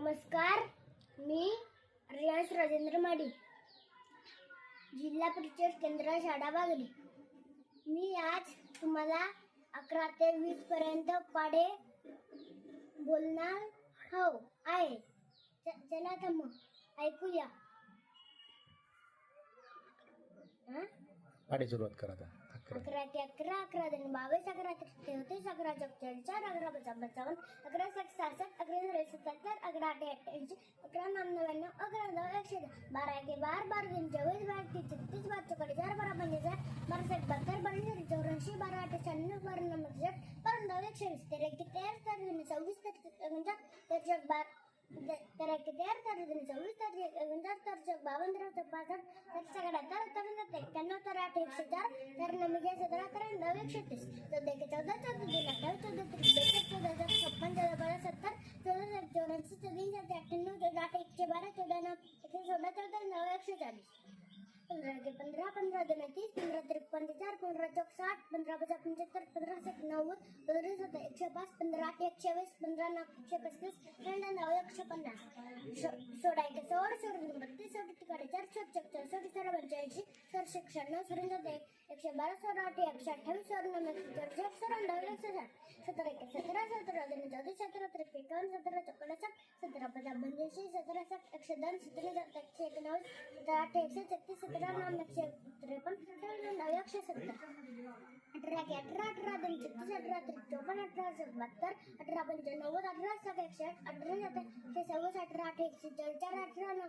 नमस्कार मी रियांश राजेंद्र माडी जिल्हा परिषद केंद्र शाळा बागडी मी आज तुम्हाला अकरा ते वीस पर्यंत पाडे बोलणार हो आहे. च- चला तर मग ऐकूया. पाडे सुरुवात करा आता. अकरा ते अकरा अकरा दोन बावीस अकरा तेहतीस अकरा चौचाळीस चार अकरा पंचावन्न पंचावन्न अकरा सात सहासष्ट अकरा झिरो सत्याहत्तर अकरा आठ अठ्ठ्याऐंशी अकरा नऊ नव्याण्णव अकरा नऊ एकशे बारा एक बार बारा दोन चोवीस बारा तीन छत्तीस बारा चौकडे चार बारा पंचेचाळीस बारा साठ बहात्तर बारा चौऱ्याऐंशी बारा आठ शहाण्णव बारा नऊ साठ बारा नऊ एकशे वीस तेरा एक तेरा तर दोन सव्वीस तर एकोणचाळ तर एक बार एक तेरा तर दोन सव्वीस तर एक एकोणचाळ तर एक बावन्न तर एक पासष्ट तर सगळ्या तर ಚೌದ ಚೌದ तर आठ एकशे चार तर नव्वद नऊ एकशे तीस एक चौदा चौदा चौदा छप्पन चौदा बारा सत्तर चौदा सात चौऱ्याऐंशी सात अठ्ठ्याण्णव चौदा आठ एकशे बारा चौदा नऊ एकशे सोळा चौदा नऊ एकशे चाळीस पंधरा के पंधरा पंधरा दोन तीस पंधरा त्रेपन्न चार पंधरा चौक साठ पंधरा पचास पंच्याहत्तर पंधरा साठ नव्वद पंधरा एकशे पाच पंधरा आठ एकशे वीस पंधरा नऊ एकशे पस्तीस पंधरा नऊ एकशे पन्नास. सोळा एक सोळा सोळा दोन बत्तीस सोळा पंच्याऐंशी सोळा शहाण्णव सोळा एक एकशे बारा सोळा आठ एकशे अठ्ठावीस सोळा नऊ एकशे एकशे साठ सतरा एक सतरा सतरा दोन चौदा सतरा त्रेपन्न एकावन्न सतरा चौकडा साठ सतरा पचास पंच्याऐंशी सतरा साठ एकशे दोन सतरा सात एकशे एकोणावीस सतरा आठ एकशे छत्तीस सतरा नऊ एकशे त्रेपन्न नऊ एकशे सत्तर. अठरा के अठरा अठरा दोन छत्तीस अठरा त्रिक चौपन्न अठरा सात बहात्तर अठरा पंच नव्वद अठरा सात एकशे अठरा सात एकशे सव्वीस अठरा आठ एकशे चार चार अठरा नऊ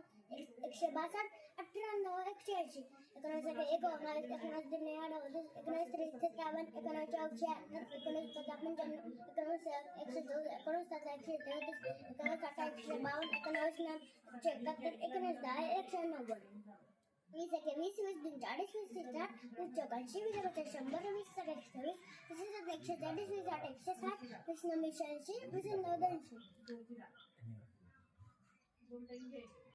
एकशे बासष्ट अठ्ठ्याण्णव एकशे ऐंशी. एकोणीस एक एकोणावीस एकोणीस दोन नव्वद एकोणीस त्रीस एकावन्न एकोणीस चौशे अठ्ठ्याहत्तर एकोणीस पचास एकोणीस एकशे चौदा एकोणीस सात एकशे तेहतीस एकोणीस अठरा एकशे बावन्न एकोणीस नऊ एकशे एकाहत्तर एकोणीस दहा एकशे नव्वद. वीस एके वीस वीस दोन चाळीस वीस वीस आठ वीस चौकाऐंशी वीस पचास शंभर वीस सात एकशे वीस वीस सात एकशे चाळीस वीस आठ एकशे साठ वीस नऊ एकशे ऐंशी वीस नऊ दोनशे